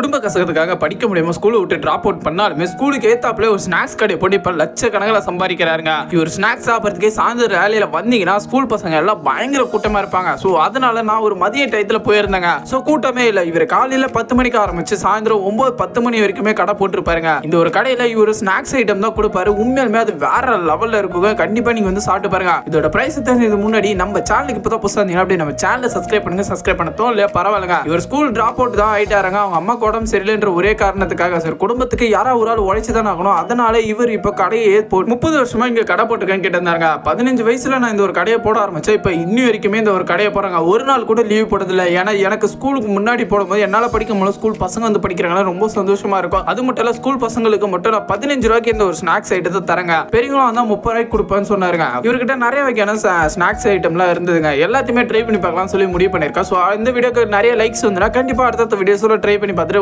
குடும்ப கசகத்துக்காக படிக்க முடியாம ஸ்கூலை விட்டு டிராப் அவுட் பண்ணாலுமே ஸ்கூலுக்கு ஏத்தாப்புல ஒரு ஸ்நாக்ஸ் கடை போட்டு இப்ப லட்சக்கணக்கில் சம்பாதிக்கிறாருங்க. இவர் ஸ்நாக்ஸ் சாப்பிட்றதுக்கே சாயந்தரம் வேலையில வந்தீங்கன்னா ஸ்கூல் பசங்க எல்லாம் பயங்கர கூட்டமா இருப்பாங்க. ஸோ அதனால நான் ஒரு மதிய டயத்துல போயிருந்தேங்க. ஸோ கூட்டமே இல்லை. இவர் காலையில பத்து மணிக்கு ஆரம்பிச்சு சாயந்தரம் ஒன்பது பத்து மணி வரைக்குமே கடை போட்டுருப்பாருங்க. இந்த ஒரு கடையில இவர் ஸ்நாக்ஸ் ஐட்டம் தான் கொடுப்பாரு. உண்மையிலுமே அது வேற லெவல்ல இருக்குங்க. கண்டிப்பா நீங்க வந்து சாப்பிட்டு பாருங்க. இதோட பிரைஸ் தெரிஞ்சது முன்னாடி நம்ம சேனலுக்கு இப்பதான் புதுசா இருந்தீங்கன்னா அப்படியே நம்ம சேனலை சப்ஸ்கிரைப் பண்ணுங்க. சப்ஸ்கிரைப் பண்ணத்தோம் இல்லையா? பரவாயில்லைங்க. இவர் ஸ்கூல் டிராப் அவுட் தான் ஆயிட்டாருங்க. அவங்க அம்மாக்கு உடம்பு சரியில்லைன்ற ஒரே காரணத்துக்காக சார். குடும்பத்துக்கு யாராவது ஒரு ஆள் உழைச்சு தான் ஆகணும். அதனால இவர் இப்போ கடையே போ முப்பது வருஷமா இங்க கடை போட்டுருக்கேன் கேட்டிருந்தாங்க பதினஞ்சு வயசுல நான் இந்த ஒரு கடையை போட ஆரம்பிச்சேன். இப்போ இன்னி வரைக்குமே இந்த ஒரு கடையை போறாங்க ஒரு நாள் கூட லீவ் போடுறதில்ல ஏன்னா எனக்கு ஸ்கூலுக்கு முன்னாடி போடும்போது என்னால் படிக்க முடியல. ஸ்கூல் பசங்க வந்து படிக்கிறாங்க ரொம்ப சந்தோஷமா இருக்கும். அது மட்டும் இல்ல ஸ்கூல் பசங்களுக்கு மட்டும் நான் பதினஞ்சு ரூபாய்க்கு இந்த ஒரு ஸ்நாக்ஸ் ஐட்டத்தை தரங்க. பெரியவங்களும் வந்தா முப்பது ரூபாய்க்கு கொடுப்பேன்னு சொன்னாருங்க. இவர்கிட்ட நிறைய வகையான ஸ்நாக்ஸ் ஐட்டம்லாம் இருந்ததுங்க. எல்லாத்தையுமே ட்ரை பண்ணி பார்க்கலாம் சொல்லி முடிவு பண்ணியிருக்கேன் ஸோ இந்த வீடியோக்கு நிறைய லைக்ஸ் வந்துனா கண்டிப்பா அடுத்த வீடியோஸில் ட்ரை பண்ணி பார்த்துட்டு